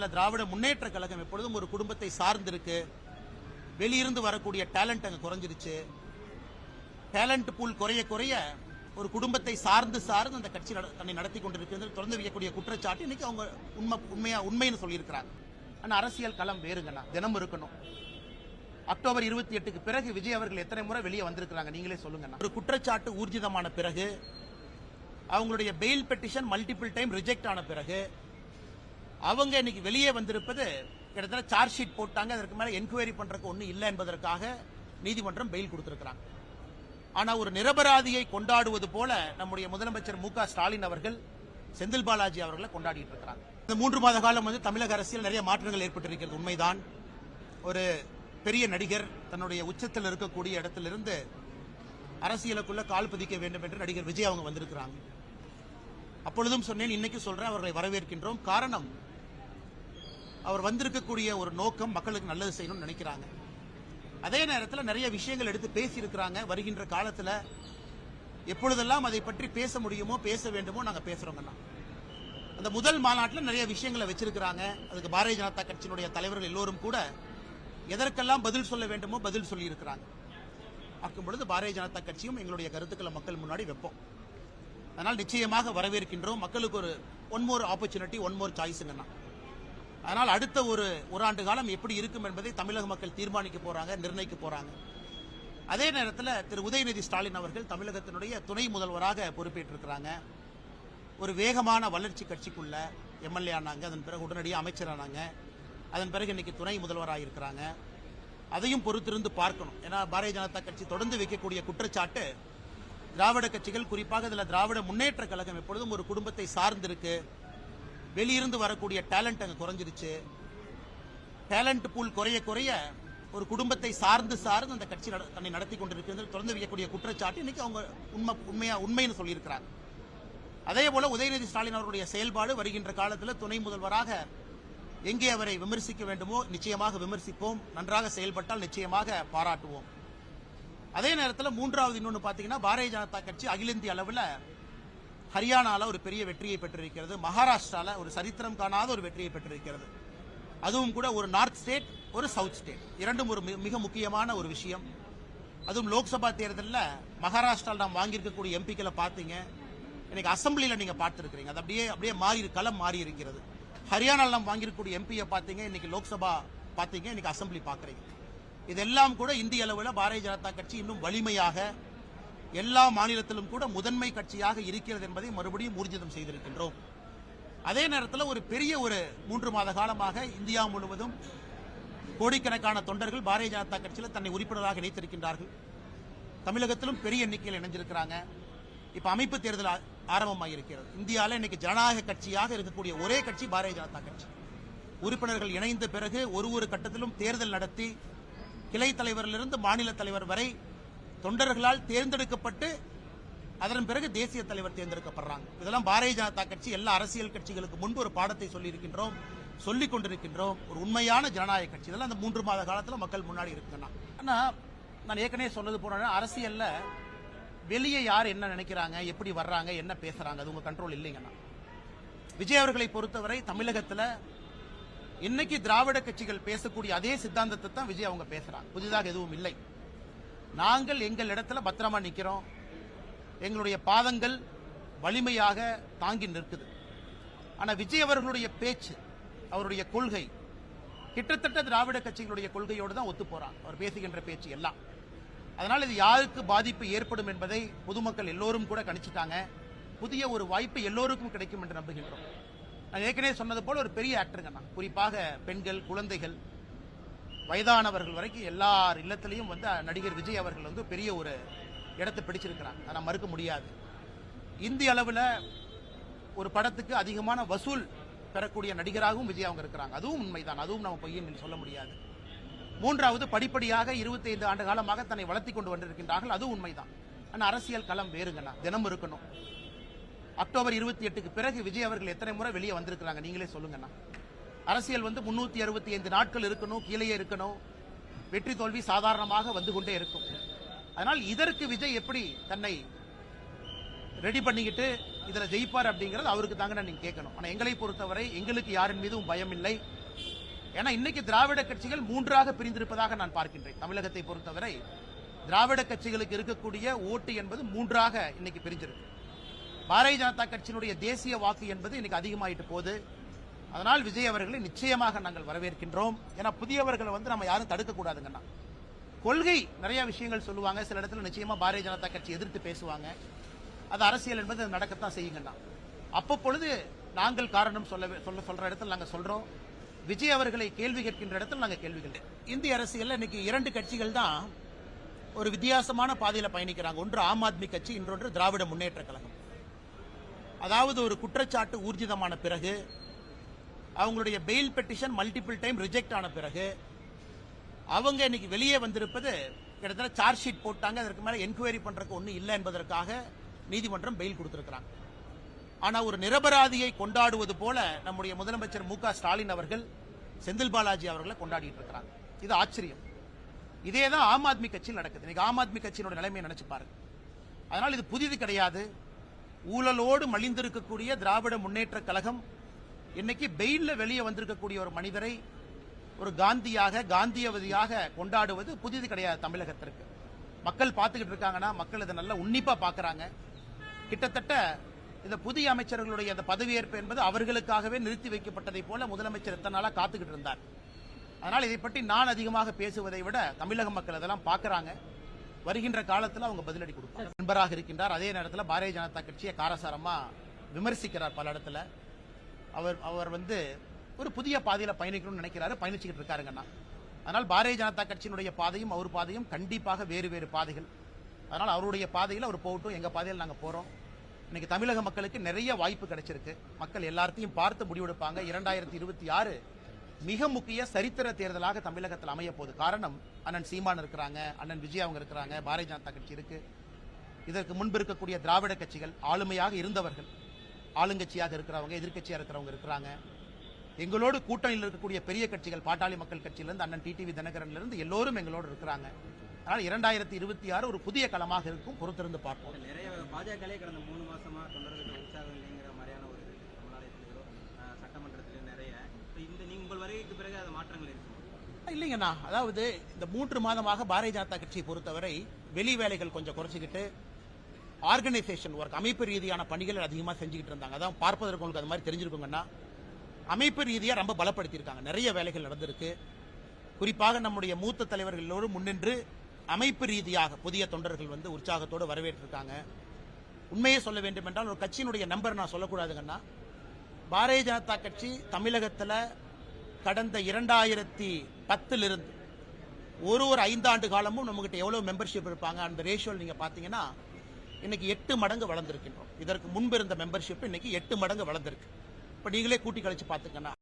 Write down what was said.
திராவிட முன்னேற்ற கழகம் எப்பொழுதும் ஒரு குடும்பத்தை சார்ந்திருக்கு. வெளியிருந்து வரக்கூடிய டேலண்ட் அங்க குறைஞ்சிருச்சு. டேலண்ட் பூல் குறைய குறைய ஒரு குடும்பத்தை சார்ந்து சார்ந்து அந்த கட்சி தன்னை நடத்தி கொண்டிருக்கிறது தொடர்ந்து வைக்கக்கூடிய குற்றச்சாட்டு இன்னைக்கு அவங்க உண்மை உண்மையா உண்மைன்னு சொல்லியிருக்கிறாங்க. ஆனா அரசியல் களம் வேறுங்கண்ணா. தினம் இருக்கணும். அக்டோபர் இருபத்தி எட்டுக்கு பிறகு விஜய் அவர்கள் எத்தனை முறை வெளியே வந்திருக்கிறாங்க நீங்களே சொல்லுங்கண்ணா. ஒரு குற்றச்சாட்டு ஊர்ஜிதமான பிறகு அவங்களுடைய bail petition multiple time reject ஆன பிறகு அவங்க இன்னைக்கு வெளியே வந்திருப்பது கிட்டத்தட்ட சார்ஜ் ஷீட் போட்டாங்க. அதற்கு மேலே என்கொயரி பண்ணுறதுக்கு ஒன்றும் இல்லை என்பதற்காக நீதிமன்றம் பெயில் கொடுத்துருக்கிறாங்க. ஆனால் ஒரு நிரபராதியை கொண்டாடுவது போல நம்முடைய முதலமைச்சர் மு ஸ்டாலின் அவர்கள் செந்தில் பாலாஜி அவர்களை கொண்டாடிட்டு இருக்கிறாங்க. இந்த மூன்று மாத காலம் வந்து தமிழக அரசியல் நிறைய மாற்றங்கள் ஏற்பட்டிருக்கிறது. உண்மைதான். ஒரு பெரிய நடிகர் தன்னுடைய உச்சத்தில் இருக்கக்கூடிய இடத்திலிருந்து அரசியலுக்குள்ள கால் பதிக்க வேண்டும் என்று நடிகர் விஜய் அவங்க வந்திருக்கிறாங்க. அப்பொழுதும் சொன்னேன் இன்னைக்கு சொல்றேன் அவர்களை வரவேற்கின்றோம். காரணம் அவர் வந்திருக்கக்கூடிய ஒரு நோக்கம் மக்களுக்கு நல்லது செய்யணும்னு நினைக்கிறாங்க. அதே நேரத்தில் நிறைய விஷயங்கள் எடுத்து பேசியிருக்கிறாங்க. வருகின்ற காலத்தில் எப்பொழுதெல்லாம் அதை பற்றி பேச முடியுமோ பேச வேண்டுமோ நாங்கள் பேசுகிறோங்கண்ணா அந்த முதல் மாநாட்டில் நிறைய விஷயங்களை வச்சிருக்கிறாங்க. அதுக்கு பாரதிய ஜனதா கட்சியினுடைய தலைவர்கள் எல்லோரும் கூட எதற்கெல்லாம் பதில் சொல்ல வேண்டுமோ பதில் சொல்லியிருக்கிறாங்க. பார்க்கும் பொழுது பாரதிய ஜனதா கட்சியும் எங்களுடைய கருத்துக்களை மக்கள் முன்னாடி வைப்போம். அதனால் நிச்சயமாக வரவேற்கின்றோம். மக்களுக்கு ஒரு one more opportunity one more சாய்ஸுங்கண்ணா அதனால் அடுத்த ஒரு ஒரு ஆண்டு காலம் எப்படி இருக்கும் என்பதை தமிழக மக்கள் தீர்மானிக்க போறாங்க நிர்ணயிக்க போறாங்க. அதே நேரத்தில் திரு உதயநிதி ஸ்டாலின் அவர்கள் தமிழகத்தினுடைய துணை முதல்வராக பொறுப்பேற்றிருக்கிறாங்க. ஒரு வேகமான வளர்ச்சி கட்சிக்குள்ள எம்எல்ஏ ஆனாங்க அதன் பிறகு உடனடியாக அமைச்சரானாங்க அதன் பிறகு இன்னைக்கு துணை முதல்வராக இருக்கிறாங்க. அதையும் பொறுத்திருந்து பார்க்கணும். ஏன்னா பாரதிய ஜனதா கட்சி தொடர்ந்து வைக்கக்கூடிய குற்றச்சாட்டு திராவிட கட்சிகள் குறிப்பாக இதில் திராவிட முன்னேற்ற கழகம் எப்பொழுதும் ஒரு குடும்பத்தை சார்ந்திருக்கு. வெளியிருந்து வரக்கூடிய டேலண்ட் அங்கே குறைஞ்சிருச்சு. டேலண்ட் பூல் குறைய குறைய ஒரு குடும்பத்தை சார்ந்து சார்ந்து அந்த கட்சி நட- தன்னை நடத்தி கொண்டிருக்கிறது. தொடர்ந்து வைக்கக்கூடிய குற்றச்சாட்டு இன்னைக்கு அவங்க உண்மை உண்மையா உண்மைன்னு சொல்லியிருக்கிறாங்க. அதே போல உதயநிதி ஸ்டாலின் அவருடைய செயல்பாடு வருகின்ற காலத்தில் துணை முதல்வராக எங்கே அவரை விமர்சிக்க வேண்டுமோ நிச்சயமாக விமர்சிப்போம். நன்றாக செயல்பட்டால் நிச்சயமாக பாராட்டுவோம். அதே நேரத்தில் மூன்றாவது இன்னொன்று பார்த்தீங்கன்னா பாரதிய ஜனதா கட்சி அகில இந்திய அளவில் ஹரியானாவில் ஒரு பெரிய வெற்றியை பெற்றிருக்கிறது. மகாராஷ்டிராவில் ஒரு சரித்திரம் காணாத ஒரு வெற்றியை பெற்றிருக்கிறது. அதுவும் கூட ஒரு நார்த் ஸ்டேட் ஒரு சவுத் ஸ்டேட். இரண்டும் ஒரு மிக முக்கியமான ஒரு விஷயம். அதுவும் லோக்சபா தேர்தலில் மகாராஷ்டிராவில் நாம் வாங்கியிருக்கக்கூடிய எம்பிக்களை பார்த்தீங்க. இன்னைக்கு அசம்பிளியில் நீங்கள் பார்த்துருக்கிறீங்க. அது அப்படியே அப்படியே மாறி களம் மாறி இருக்கிறது. ஹரியானாவில் நாம் வாங்கியிருக்கக்கூடிய எம்பியை பார்த்தீங்க. இன்னைக்கு லோக்சபா பார்த்தீங்க. இன்னைக்கு அசம்பிளி பார்க்குறீங்க. இதெல்லாம் கூட இந்திய அளவில் பாரதிய ஜனதா கட்சி இன்னும் வலிமையாக எல்லா மாநிலத்திலும் கூட முதன்மை கட்சியாக இருக்கிறது என்பதை மறுபடியும் ஊர்ஜிதம் செய்திருக்கின்றோம். அதே நேரத்தில் ஒரு பெரிய ஒரு மூன்று மாத காலமாக இந்தியா முழுவதும் கோடிக்கணக்கான தொண்டர்கள் பாரதிய ஜனதா கட்சியில் தன்னை உறுப்பினராக இணைத்திருக்கின்றார்கள். தமிழகத்திலும் பெரிய எண்ணிக்கையில் இணைஞ்சிருக்கிறாங்க. இப்ப அமைப்பு தேர்தல் ஆ- ஆரம்பமாகியிருக்கிறது இந்தியாவில் இன்னைக்கு ஜனநாயக கட்சியாக இருக்கக்கூடிய ஒரே கட்சி பாரதிய ஜனதா கட்சி. உறுப்பினர்கள் இணைந்த பிறகு ஒரு ஒரு கட்டத்திலும் தேர்தல் நடத்தி கிளை தலைவரிலிருந்து மாநில தலைவர் வரை தொண்டர்களால் தேர்ந்தெடுக்கப்பட்டு அதன் பிறகு தேசிய தலைவர் தேர்ந்தெடுக்கப்படுறாங்க. இதெல்லாம் பாரதிய ஜனதா கட்சி எல்லா அரசியல் கட்சிகளுக்கு முன்பு ஒரு பாடத்தை சொல்லியிருக்கின்றோம் சொல்லிக் கொண்டிருக்கின்றோம். ஒரு உண்மையான ஜனநாயக கட்சி. இதெல்லாம் அந்த மூன்று மாத காலத்தில் மக்கள் முன்னாடி இருக்குன்னா ஆனால் நான் ஏற்கனவே சொன்னது போன அரசியலில் வெளியே யார் என்ன நினைக்கிறாங்க எப்படி வர்றாங்க என்ன பேசுறாங்க அது உங்க கண்ட்ரோல் இல்லைங்கண்ணா விஜய் அவர்களை பொறுத்தவரை தமிழகத்தில் இன்னைக்கு திராவிட கட்சிகள் பேசக்கூடிய அதே சித்தாந்தத்தை தான் விஜய் அவங்க பேசுறாங்க. புதிதாக எதுவும் இல்லை. நாங்கள் எங்கள் இடத்துல பத்திரமா நிற்கிறோம் எங்களுடைய பாதங்கள் வலிமையாக தாங்கி நிற்குது. ஆனால் விஜய் அவர்களுடைய பேச்சு அவருடைய கொள்கை கிட்டத்தட்ட திராவிட கட்சிகளுடைய கொள்கையோடு தான் ஒத்து போறாங்க. அவர் பேசுகின்ற பேச்சு எல்லாம். அதனால் இது யாருக்கு பாதிப்பு ஏற்படும் என்பதை பொதுமக்கள் எல்லோரும் கூட கணிச்சிட்டாங்க. புதிய ஒரு வாய்ப்பு எல்லோருக்கும் கிடைக்கும் என்று நம்புகின்றோம். நான் ஏற்கனவே சொன்னது போல ஒரு பெரிய ஆக்டருங்க நான். குறிப்பாக பெண்கள் குழந்தைகள் வயதானவர்கள் வரைக்கும் எல்லார் இல்லத்திலையும் வந்து நடிகர் விஜய் அவர்கள் வந்து பெரிய ஒரு இடத்தை பிடிச்சிருக்கிறாங்க. அதை மறுக்க முடியாது. இந்திய அளவில் ஒரு படத்துக்கு அதிகமான வசூல் பெறக்கூடிய நடிகராகவும் விஜய் அவங்க இருக்கிறாங்க. அதுவும் உண்மைதான். அதுவும் நம்ம பொய்யன்னு சொல்ல முடியாது. மூன்றாவது படிப்படியாக 25 ஆண்டு காலமாக தன்னை வளர்த்தி கொண்டு வந்திருக்கின்றார்கள். அதுவும் உண்மைதான். ஆனால் அரசியல் களம் வேறுங்கண்ணா. தினம் இருக்கணும். அக்டோபர் இருபத்தி எட்டுக்கு பிறகு விஜய் அவர்கள் எத்தனை முறை வெளியே வந்திருக்கிறாங்க? நீங்களே சொல்லுங்கண்ணா. அரசியல் வந்து முன்னூத்தி அறுபத்தி ஐந்து நாட்கள் இருக்கணும் கீழேயே இருக்கணும். வெற்றி தோல்வி சாதாரணமாக வந்து கொண்டே இருக்கும். அதனால் இதற்கு விஜய் எப்படி தன்னை ரெடி பண்ணிக்கிட்டு இதுல ஜெயிப்பார் அப்படிங்கிறது அவருக்கு தாங்க நீங்க கேட்கணும். ஆனா எங்களை பொறுத்தவரை எங்களுக்கு யாரின் மீதும் பயம் இல்லை. ஏன்னா இன்னைக்கு திராவிட கட்சிகள் மூன்றாக பிரிந்திருப்பதாக நான் பார்க்கின்றேன். தமிழகத்தை பொறுத்தவரை திராவிட கட்சிகளுக்கு இருக்கக்கூடிய ஓட்டு என்பது மூன்றாக இன்னைக்கு பிரிஞ்சிருக்கு. பாரதிய ஜனதா கட்சியினுடைய தேசிய வாக்கு என்பது இன்னைக்கு அதிகமாயிட்டு போகுது. அதனால் விஜய் அவர்களை நிச்சயமாக நாங்கள் வரவேற்கின்றோம். ஏன்னா புதியவர்களை வந்து நம்ம யாரும் தடுக்கக்கூடாதுங்கண்ணா. கொள்கை நிறைய விஷயங்கள் சொல்லுவாங்க. சில இடத்துல நிச்சயமா பாரதிய ஜனதா கட்சி எதிர்த்து பேசுவாங்க. அது அரசியல் என்பது நடக்கத்தான் செய்யுங்கண்ணா. அப்பப்பொழுது நாங்கள் காரணம் சொல்ல சொல்ல சொல்ற இடத்துல நாங்கள் சொல்றோம். விஜய் அவர்களை கேள்வி கேட்கின்ற இடத்துல நாங்கள் கேள்வி கேட்கிறோம். இந்திய அரசியலில் இன்னைக்கு இரண்டு கட்சிகள் தான் ஒரு வித்தியாசமான பாதையில் பயணிக்கிறாங்க. ஒன்று ஆம் ஆத்மி கட்சி இன்னொன்று திராவிட முன்னேற்ற கழகம். அதாவது ஒரு குற்றச்சாட்டு ஊர்ஜிதமான பிறகு அவங்களுடைய bail petition multiple time reject ஆன பிறகு அவங்க இன்னைக்கு வெளியே வந்திருப்பது கிட்டத்தட்ட சார்ஜ் ஷீட் போட்டாங்க. அதற்கு மேலே என்கொயரி பண்ணுறதுக்கு ஒன்றும் இல்லை என்பதற்காக நீதிமன்றம் பெயில் கொடுத்துருக்கிறாங்க. ஆனால் ஒரு நிரபராதியை கொண்டாடுவது போல நம்முடைய முதலமைச்சர் மு ஸ்டாலின் அவர்கள் செந்தில் பாலாஜி அவர்களை கொண்டாடிட்டு இருக்கிறாங்க. இது ஆச்சரியம். இதே தான் ஆம் ஆத்மி கட்சியில் நடக்குது. இன்னைக்கு ஆம் ஆத்மி கட்சியினோட நிலைமையை நினைச்சு பாருங்க. அதனால் இது புதிது கிடையாது. ஊழலோடு மலிந்திருக்கக்கூடிய திராவிட முன்னேற்ற கழகம் இன்னைக்கு பெயில்ல வெளியே வந்திருக்கக்கூடிய ஒரு மனிதரை ஒரு காந்தியாக காந்தியவதியாக கொண்டாடுவது புதிது கிடையாது தமிழகத்திற்கு. மக்கள் பார்த்துக்கிட்டு இருக்காங்கன்னா மக்கள் இதை நல்லா உன்னிப்பா பார்க்கறாங்க. கிட்டத்தட்ட இந்த புதிய அமைச்சர்களுடைய அந்த பதவியேற்பு என்பது அவர்களுக்காகவே நிறுத்தி வைக்கப்பட்டதை போல முதலமைச்சர் இத்தனை நாளா காத்துக்கிட்டு இருந்தார். அதனால் இதை பற்றி நான் அதிகமாக பேசுவதை விட தமிழக மக்கள் அதெல்லாம் பார்க்கறாங்க. வருகின்ற காலத்தில் அவங்க பதிலடி கொடுப்பாங்க. நண்பராக இருக்கின்றார். அதே நேரத்தில் பாரதிய ஜனதா கட்சியை காரசாரமா விமர்சிக்கிறார் பல இடத்துல. அவர் அவர் வந்து ஒரு புதிய பாதையில பயணிக்கணும்னு நினைக்கிறாரு பயணிச்சுக்கிட்டு இருக்காருங்கண்ணா அதனால் பாரதிய ஜனதா கட்சியினுடைய பாதையும் அவர் பாதையும் கண்டிப்பாக வேறு வேறு பாதைகள். அதனால் அவருடைய பாதையில் அவர் போகட்டும் எங்கள் பாதையில் நாங்கள் போகிறோம் இன்னைக்கு தமிழக மக்களுக்கு நிறைய வாய்ப்பு கிடைச்சிருக்கு. மக்கள் எல்லாத்தையும் பார்த்து முடிவெடுப்பாங்க. இரண்டாயிரத்தி இருபத்தி ஆறு மிக முக்கிய சரித்திர தேர்தலாக தமிழகத்தில் அமைய போகுது. காரணம் அண்ணன் சீமான் இருக்கிறாங்க அண்ணன் விஜய் அவங்க இருக்கிறாங்க பாரதிய ஜனதா கட்சி இருக்கு. இதற்கு முன்பு இருக்கக்கூடிய திராவிட கட்சிகள் ஆளுமையாக இருந்தவர்கள். ஆளுங்கட்சியாக இருக்கிறவங்க எதிர்க்கட்சியாக இருக்கிறவங்க இருக்கிறாங்க. எங்களோடு கூட்டணியில் இருக்கக்கூடிய பெரிய கட்சிகள் பாட்டாளி மக்கள் கட்சியிலிருந்து அண்ணன் டிடிவி தினகரன்ல இருந்து எல்லோரும் எங்களோடு இருக்கிறாங்க. அதனால் இரண்டாயிரத்தி இருபத்தி ஆறு ஒரு புதிய களமாக இருக்கும் பொறுத்திருந்து பார்ப்போம். நிறைய பாஜகலே கடந்த மூணு மாசமா தொண்டர்களுக்கு உற்சாகம் இல்லைங்கிற மாதிரியான ஒரு இது சமுதாயத்திலோ அஹ், சட்டமன்றத்திலோ நிறைய இந்த நீங்க உங்கள் வருகைக்கு பிறகு அது மாற்றங்கள் இருக்கும். இல்லைங்கண்ணா அதாவது இந்த மூன்று மாதமாக பாரதிய ஜனதா கட்சியை பொறுத்தவரை வெளி வேலைகள் கொஞ்சம் குறைச்சிக்கிட்டு ஆர்கனைசேஷன் ஒர்க் அமைப்பு ரீதியான பணிகள் அதிகமாக செஞ்சுக்கிட்டு இருந்தாங்க. அதான் பார்ப்பதற்கு உங்களுக்கு அது மாதிரி தெரிஞ்சிருக்குங்கன்னா அமைப்பு ரீதியாக ரொம்ப பலப்படுத்தியிருக்காங்க. நிறைய வேலைகள் நடந்திருக்கு. குறிப்பாக நம்முடைய மூத்த தலைவர்களோடு முன்னின்று அமைப்பு ரீதியாக புதிய தொண்டர்கள் வந்து உற்சாகத்தோடு வரவேற்றிருக்காங்க. உண்மையை சொல்ல வேண்டும் என்றால் ஒரு கட்சியினுடைய நம்பர் நான் சொல்லக்கூடாதுங்கன்னா பாரதிய ஜனதா கட்சி தமிழகத்தில் கடந்த இரண்டாயிரத்தி பத்திலிருந்து ஒரு ஒரு ஐந்தாண்டு காலமும் நம்மகிட்ட எவ்வளோ மெம்பர்ஷிப் இருப்பாங்க? அந்த ரேஷியோவில் நீங்கள் பார்த்தீங்கன்னா இன்னைக்கு எட்டு மடங்கு வளர்ந்துருக்கின்றோம். இதற்கு முன்பு இருந்த மெம்பர்ஷிப் இன்னைக்கு எட்டு மடங்கு வளர்ந்துருக்கு. இப்போ நீங்களே கூட்டி கழிச்சு பார்த்துக்கன்னா